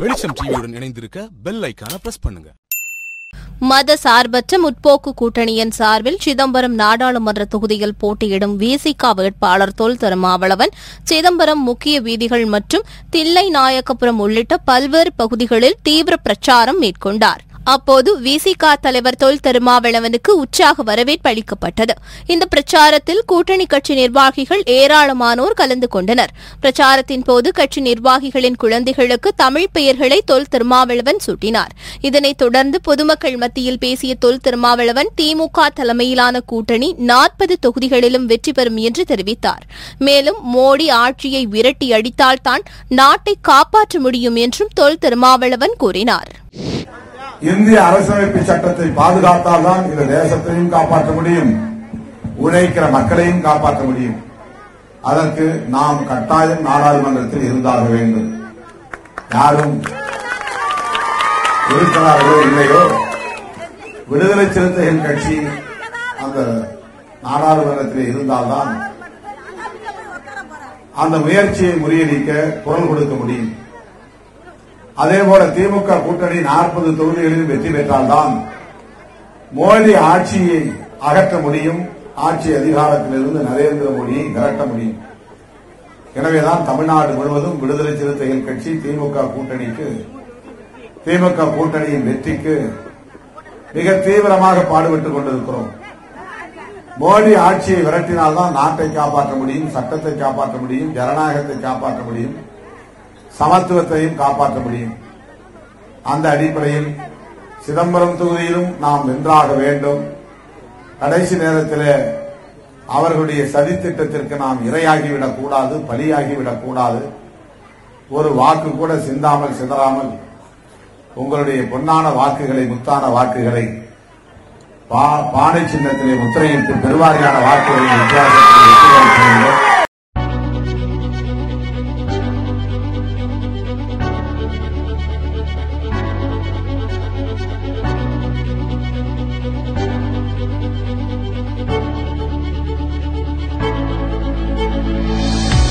வெளிச்சம் டிவியுடன் இணைந்திருக்க பெல் ஐக்கான பிரஸ் பண்ணுங்க. மத சார்பற்ற முற்போக்கு கூட்டணியின் சார்பில் சிதம்பரம் நாடாளுமன்ற தொகுதியில் போட்டியிடும் விசிக வேட்பாளர் தொல் திருமாவளவன் சிதம்பரம் முக்கிய வீதிகள் மற்றும் தில்லை நாயக்கபுரம் உள்ளிட்ட பல்வேறு பகுதிகளில் தீவிர பிரச்சாரம் மேற்கொண்டார். அப்போது விசிக தலைவர் தொல் திருமாவளவனுக்கு உற்சாக வரவேற்பு அளிக்கப்பட்டது. இந்த பிரச்சாரத்தில் கூட்டணி கட்சி நிர்வாகிகள் ஏராளமானோர் கலந்து கொண்டனர். பிரச்சாரத்தின் போது கட்சி நிர்வாகிகளின் குழந்தைகளுக்கு தமிழ் பெயர்களை தொல் திருமாவளவன் சூட்டினார். இதனைத் தொடர்ந்து பொதுமக்கள் மத்தியில் பேசிய தொல் திருமாவளவன் திமுக தலைமையிலான கூட்டணி நாற்பது தொகுதிகளிலும் வெற்றி பெறும் என்று தெரிவித்தார். மேலும் மோடி ஆட்சியை விரட்டி அடித்தால்தான் நாட்டை காப்பாற்ற முடியும் என்றும் தொல் திருமாவளவன் கூறினார். இந்திய அரசமைப்பு சட்டத்தை பாதுகாத்தால்தான் இந்த தேசத்தையும் காப்பாற்ற முடியும். உழைக்கிற மக்களையும் காப்பாற்ற முடியும். அதற்கு நாம் கட்டாயம் நாடாளுமன்றத்தில் இருந்தாக வேண்டும். யாரும் இருக்கிறார்களோ இல்லையோ விடுதலை சிறுத்தைகள் கட்சி அந்த நாடாளுமன்றத்தில் இருந்தால்தான் அந்த முயற்சியை முறியடிக்க குரல் கொடுக்க முடியும். அதே போல திமுக கூட்டணி நாற்பது தொகுதிகளில் வெற்றி பெற்றால்தான் மோடி ஆட்சியை அகற்ற முடியும் ஆட்சி அதிகாரத்திலிருந்து நரேந்திர மோடியை விரட்ட முடியும். எனவேதான் தமிழ்நாடு முழுவதும் விடுதலை சிறுத்தைகள் கட்சி திமுக கூட்டணிக்கு திமுக கூட்டணியின் வெற்றிக்கு மிக தீவிரமாக பாடுபட்டுக் கொண்டிருக்கிறோம். மோடி ஆட்சியை விரட்டினால்தான் நாட்டை காப்பாற்ற முடியும் சட்டத்தை காப்பாற்ற முடியும் ஜனநாயகத்தை காப்பாற்ற முடியும். சமத்துவத்தையும் காப்பாற்ற முடியும். அந்த அடிப்படையில் சிதம்பரம் தொகுதியிலும் நாம் வென்றாக வேண்டும். கடைசி நேரத்தில் அவர்களுடைய சதித்திட்டத்திற்கு நாம் இரையாகிவிடக் கூடாது பலியாகிவிடக் கூடாது. ஒரு வாக்கு கூட சிந்தாமல் சிதறாமல் உங்களுடைய பொன்னான வாக்குகளை முத்தான வாக்குகளை பா- பானை சின்னத்திலே முத்திரையிட்டு பெருவாரியான வாக்குகளை வித்தியாசத்தில் வெற்றி வேண்டும்.